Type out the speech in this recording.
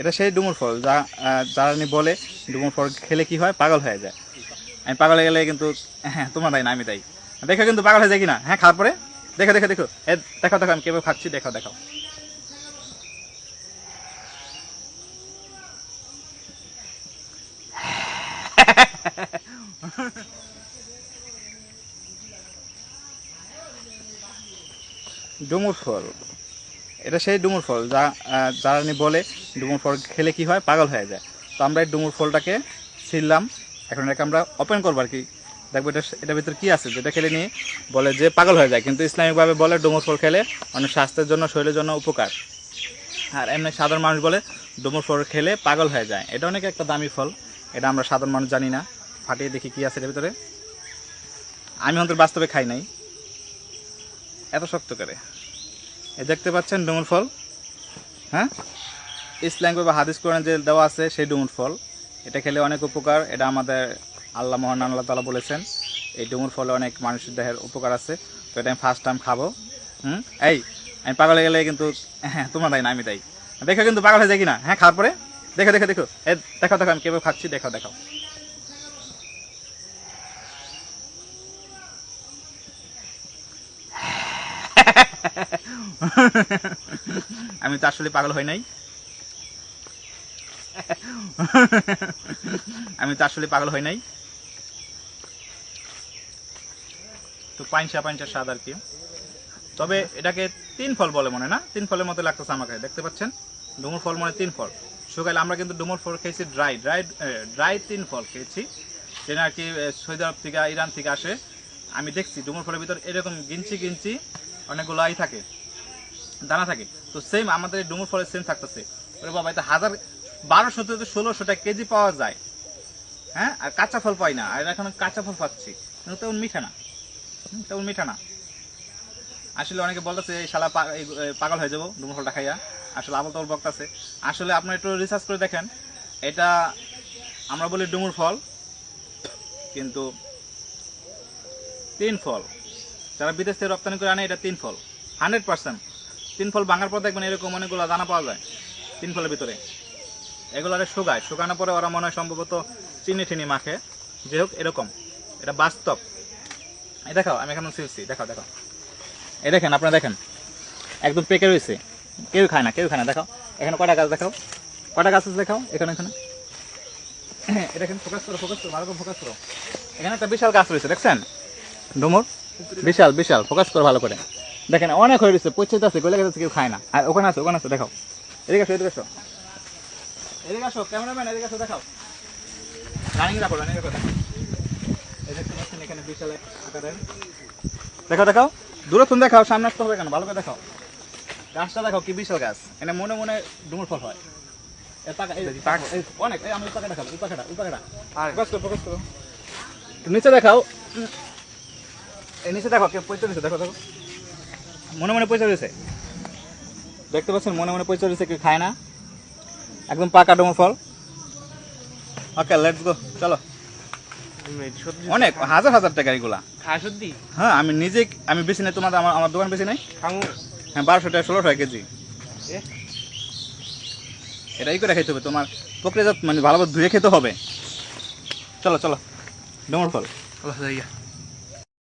এটা সেই ডুমুর ফল, যা জানি বলে ডুমুর ফল খেলে কি হয়? পাগল হয়ে যায়। আমি পাগল হয়ে গেলে কিন্তু হ্যাঁ তোমার তাই না, আমি তাই। দেখো কিন্তু পাগল হয়ে যায় কিনা? হ্যাঁ খাওয়ার পরে? দেখো দেখো দেখো। এ, দেখো দেখো, আমি কেবল খাচ্ছি, দেখো দেখো। ডুমুর ফল। এটা সেই ডুমুর ফল, যা জানি বলে ডুমুর ফল খেলে কি হয়? পাগল হয়ে যায়। তো আমরা এই ডুমুর ফলটাকে ছিললাম এখন এটাকে আমরা ওপেন করব আর কি। দেখব এটা এটার ভিতরে কী আছে? যেটা খেলে নিয়ে বলে যে পাগল হয়ে যায়। কিন্তু ইসলামিকভাবে বলে ডুমুর ফল খেলে অনেক স্বাস্থ্যের জন্য, শরীরের জন্য উপকার। আর এমনি সাধারণ মানুষ বলে ডুমুর ফল খেলে পাগল হয়ে যায়। এটা অনেক একটা দামি ফল। এটা আমরা সাধারণ মানুষ জানি না। ফাটিয়ে দেখি কি আছে এটার ভিতরে। আমি অন্তর বাস্তবে খাই নাই। এত শক্ত করে। এই দেখতে পাচ্ছেন ডুমুর ফল। হ্যাঁ? ইসলামিক বা হাদিস কোরআন যে দেওয়া আছে, সেই ডুমুর ফল। এটা খেলে অনেক উপকার। এটা আমাদের আল্লাহ মহান আল্লাহ তালা বলেছেন। এই ডুমুর ফলে অনেক মানুষের দেহের উপকার আছে। তো এটা আমি ফার্স্ট টাইম খাব। হুম? এই, আমি পাগল গেলে কিন্তু হ্যাঁ তোমার তাই না, আমি তাই দেখো কিন্তু পাগল হয়ে যায় কিনা? হ্যাঁ খাওয়ার পরে? দেখো দেখো দেখো। এ দেখো দেখো, আমি কেবল খাচ্ছি, দেখো দেখো। আমি তো আসলে পাগল হই নাই। আমি তো আসলে পাগল হই নাই। তো পাইনসা পাইনসা স্বাদ আর কি। তবে এটাকে তিন ফল বলে মনে, না? তিন ফলের মতো লাগতেছে আমাকে, দেখতে পাচ্ছেন? ডুমুর ফল মনে তিন ফল। শুকাইলে আমরা কিন্তু ডুমুর ফল খেয়েছি ড্রাই ড্রাই ড্রাই তিন ফল খেয়েছি। যেটা আর কি সৌদি আরব থেকে, ইরান থেকে আসে। আমি দেখছি ডুমুর ফলের ভিতর এরকম গিঞ্চি গিঞ্চি অনেকগুলো আই থাকে। দানা থাকে। তো সেম আমাদের ডুমুর ফলের সেম থাকতেছে। ওরে বাবা এটা হাজার, বারোশো থেকে ষোলোশো টাকা কেজি পাওয়া যায়। হ্যাঁ? আর কাঁচা ফল পাই না। আর এখন কাঁচা ফল পাচ্ছি কিন্তু তেমন মিঠা না। তেমন মিঠা না। আসলে অনেকে বলতেছে, এই শালা পাগল হয়ে যাব ডুমুর ফলটা খাইয়া। আসলে আবল তবল বকতেছে। আসলে আপনি একটু রিসার্চ করে দেখেন। এটা আমরা বলি ডুমুর ফল। কিন্তু তিন ফল। যারা বিদেশ থেকে রপ্তানি করে আনে, এটা তিন ফল। হান্ড্রেড পার্সেন্ট তিন ফল ভাঙার পর দেখবেন এরকম অনেকগুলো দানা পাওয়া যায়, তিন ফলের ভিতরে। এগুলো শুকায়, শুকানোর পরে ওরা মনে হয় সম্ভবত চিনি টিনি মাখে। যে হোক, এরকম। এটা বাস্তব। এই দেখাও, আমি এখন ছিলছি দেখাও দেখাও। এই দেখেন, আপনারা দেখেন। একদম পেকে রয়েছে। কেউ খায় না, কেউ খায় না। দেখাও। এখানে কটা গাছ দেখাও? কটা গাছ আছে দেখাও? এখানে এখানে। এটা এখানে ফোকাস করো ফোকাস করো, ভালো করে ফোকাস করো। এখানে একটা বিশাল গাছ রয়েছে, দেখছেন? ডুমুর? বিশাল বিশাল। ফোকাস করো ভালো করে। দেখেন অনেক হয়ে রয়েছে পচে যাচ্ছে গলে গেছে কেউ খায় না। আর ওখানে আছে ওখানে আছে দেখাও। এদিকে আসো এদিকে আসো। এদিকে আসো ক্যামেরাম্যান এদিকে আসো দেখাও। রানিং রাখো রানিং রাখো এই এখানে বিশাল আকারের। দেখাও দেখাও। দূরে তুমি দেখাও সামনে আসতে হবে কেন? ভালো করে দেখাও। গাছটা দেখাও কি বিশাল গাছ। এনে মনে মনে ডুমুর ফল হয়। এই এই অনেক এই আমি উপাকা দেখাবো উপাকাটা উপাকাটা ফোকাস করো ফোকাস করো। নিচে দেখাও। এই নিচে দেখো কে পয়সা দিয়েছে দেখো দেখো মনে মনে পয়সা দিয়েছে দেখতে পাচ্ছেন মনে মনে পয়সা দিয়েছে কেউ খায় না। একদম পাকা ডুমুর ফল। ওকে লেটস গো চলো। অনেক হাজার হাজার টাকা এগুলা। সত্যি হ্যাঁ আমি নিজে আমি বেশি নাই তোমাদের আমার আমার দোকান বেশি নাই। হ্যাঁ বারোশো টাকা ষোলোশো টাকা কেজি? এটাই করে খেতে হবে তোমার প্রক্রিয়াজাত মানে ভালোভাবে ধুয়ে খেতে হবে। চলো চলো ডুমুর ফল।